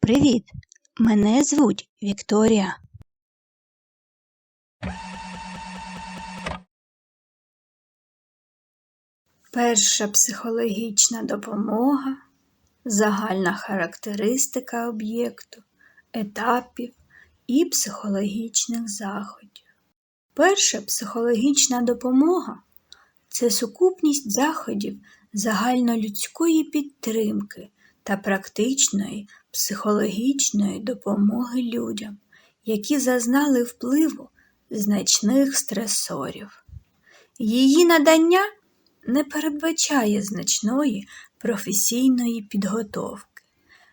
Привіт! Мене звуть Вікторія. Перша психологічна допомога, загальна характеристика об'єкту, етапів і психологічних заходів. Перша психологічна допомога це сукупність заходів загальнолюдської підтримки та практичної психологічної допомоги людям, які зазнали впливу значних стресорів. Її надання не передбачає значної професійної підготовки.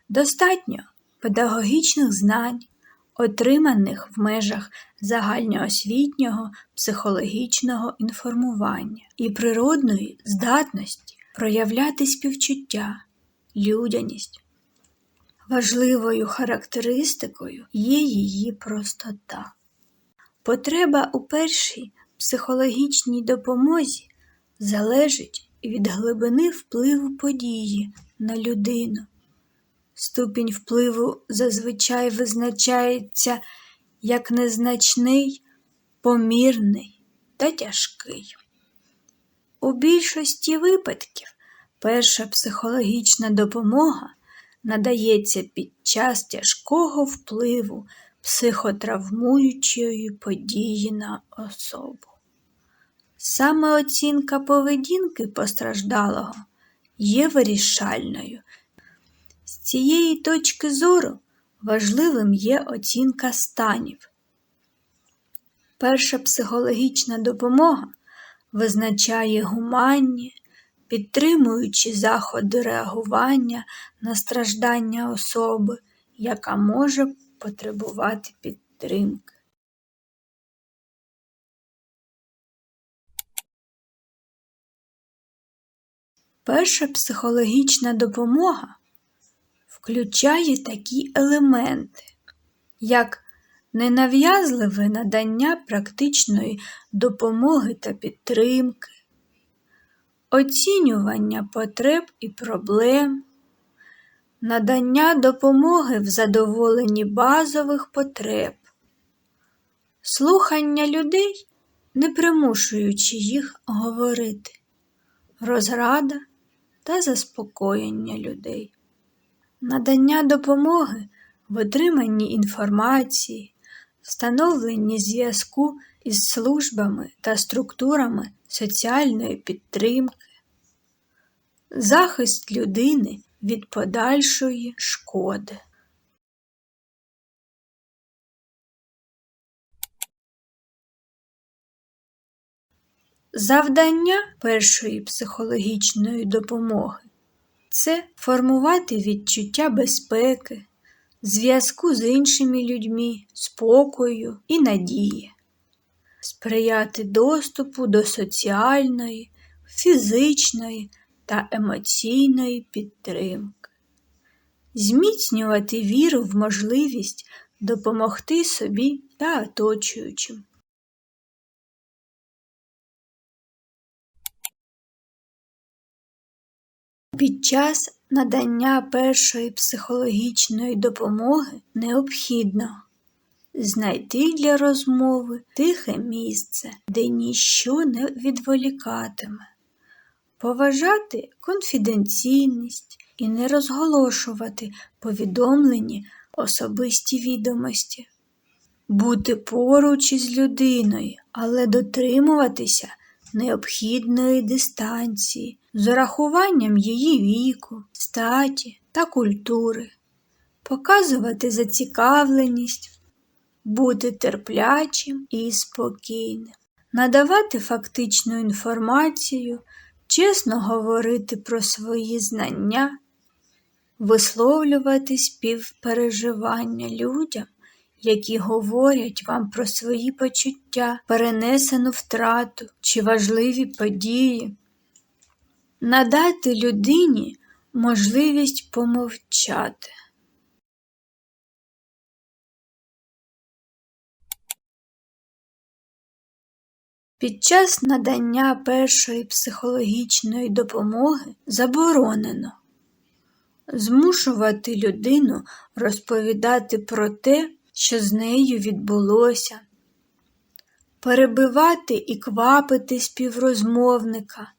Достатньо педагогічних знань, отриманих в межах загальноосвітнього психологічного інформування і природної здатності проявляти співчуття, людяність. Важливою характеристикою є її простота. Потреба у першій психологічній допомозі залежить від глибини впливу події на людину. Ступінь впливу зазвичай визначається як незначний, помірний та тяжкий. У більшості випадків перша психологічна допомога надається під час тяжкого впливу психотравмуючої події на особу. Саме оцінка поведінки постраждалого є вирішальною. Цієї точки зору важливим є оцінка станів. Перша психологічна допомога визначає гуманні, підтримуючи заходи реагування на страждання особи, яка може потребувати підтримки. Перша психологічна допомога включає такі елементи, як ненав'язливе надання практичної допомоги та підтримки, оцінювання потреб і проблем, надання допомоги в задоволенні базових потреб, слухання людей, не примушуючи їх говорити, розрада та заспокоєння людей, надання допомоги в отриманні інформації, встановленні зв'язку із службами та структурами соціальної підтримки, захист людини від подальшої шкоди. Завдання першої психологічної допомоги це формувати відчуття безпеки, зв'язку з іншими людьми, спокою і надії, сприяти доступу до соціальної, фізичної та емоційної підтримки, зміцнювати віру в можливість допомогти собі та оточуючим. Під час надання першої психологічної допомоги необхідно знайти для розмови тихе місце, де ніщо не відволікатиме, поважати конфіденційність і не розголошувати повідомлені особисті відомості, бути поруч із людиною, але дотримуватися необхідної дистанції з урахуванням її віку, статі та культури, показувати зацікавленість, бути терплячим і спокійним, надавати фактичну інформацію, чесно говорити про свої знання, висловлювати співпереживання людям які говорять вам про свої почуття, перенесену втрату чи важливі події. надати людині можливість помовчати. Під час надання першої психологічної допомоги заборонено змушувати людину розповідати про те, що з нею відбулося, перебивати і квапити співрозмовника,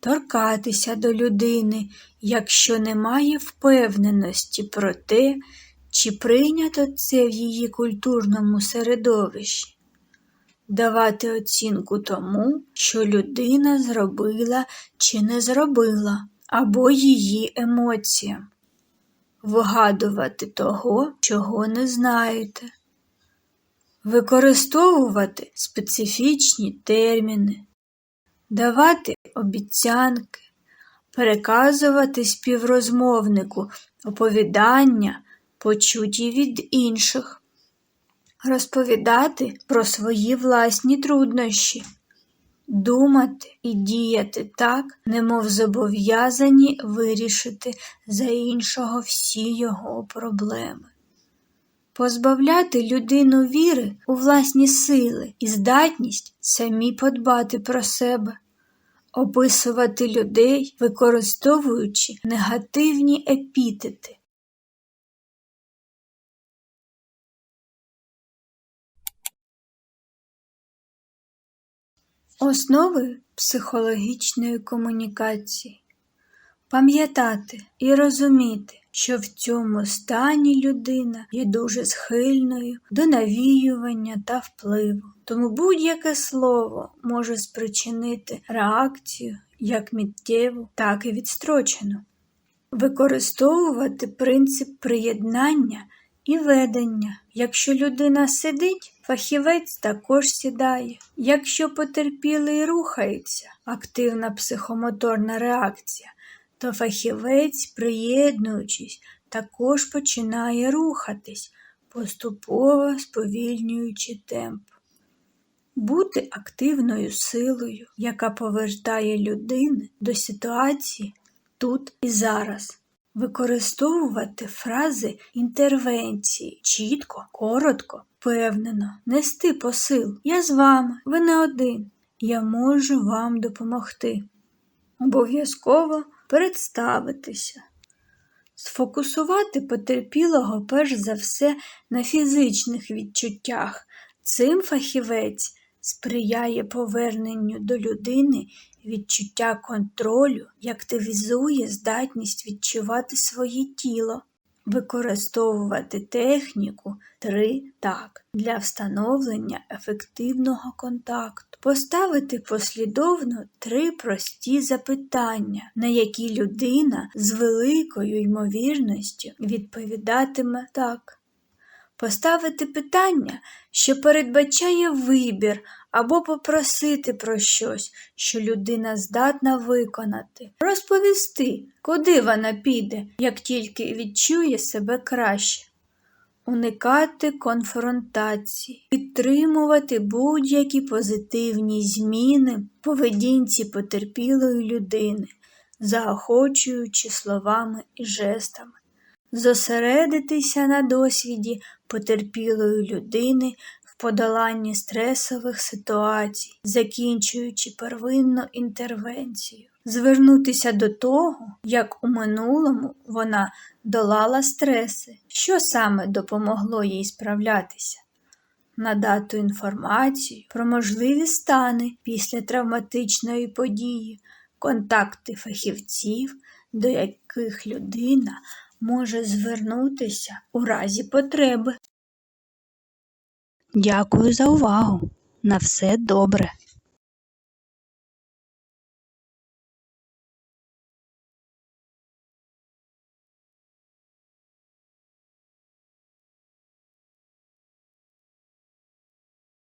торкатися до людини, якщо немає впевненості про те, чи прийнято це в її культурному середовищі, давати оцінку тому, що людина зробила чи не зробила, або її емоціям, вигадувати того, чого не знаєте, використовувати специфічні терміни, давати обіцянки, переказувати співрозмовнику оповідання, почуті від інших, розповідати про свої власні труднощі, думати і діяти так, немов зобов'язані вирішити за іншого всі його проблеми. Позбавляти людину віри у власні сили і здатність самі подбати про себе, описувати людей, використовуючи негативні епітети. Основи психологічної комунікації пам'ятати і розуміти, що в цьому стані людина є дуже схильною до навіювання та впливу, тому будь-яке слово може спричинити реакцію як миттєву, так і відстрочену. Використовувати принцип приєднання і ведення. Якщо людина сидить, фахівець також сідає. Якщо потерпілий рухається, активна психомоторна реакція, то фахівець, приєднуючись, також починає рухатись, поступово сповільнюючи темп. Бути активною силою, яка повертає людину до ситуації тут і зараз. Використовувати фрази інтервенції чітко, коротко, впевнено, нести посил. Я з вами, ви не один. Я можу вам допомогти. Обов'язково представитися. Сфокусувати потерпілого перш за все на фізичних відчуттях. Цим фахівець сприяє поверненню до людини відчуття контролю активізує здатність відчувати своє тіло, використовувати техніку 3 так для встановлення ефективного контакту, поставити послідовно три прості запитання, на які людина з великою ймовірністю відповідатиме так. Поставити питання, що передбачає вибір, або попросити про щось, що людина здатна виконати, розповісти, куди вона піде, як тільки відчує себе краще, уникати конфронтації, підтримувати будь-які позитивні зміни поведінці потерпілої людини, заохочуючи словами і жестами зосередитися на досвіді потерпілої людини в подоланні стресових ситуацій, закінчуючи первинну інтервенцію, звернутися до того, як у минулому вона долала стреси, що саме допомогло їй справлятися. Надати інформацію про можливі стани після травматичної події, контакти фахівців, до яких людина може звернутися у разі потреби. Дякую за увагу. На все добре.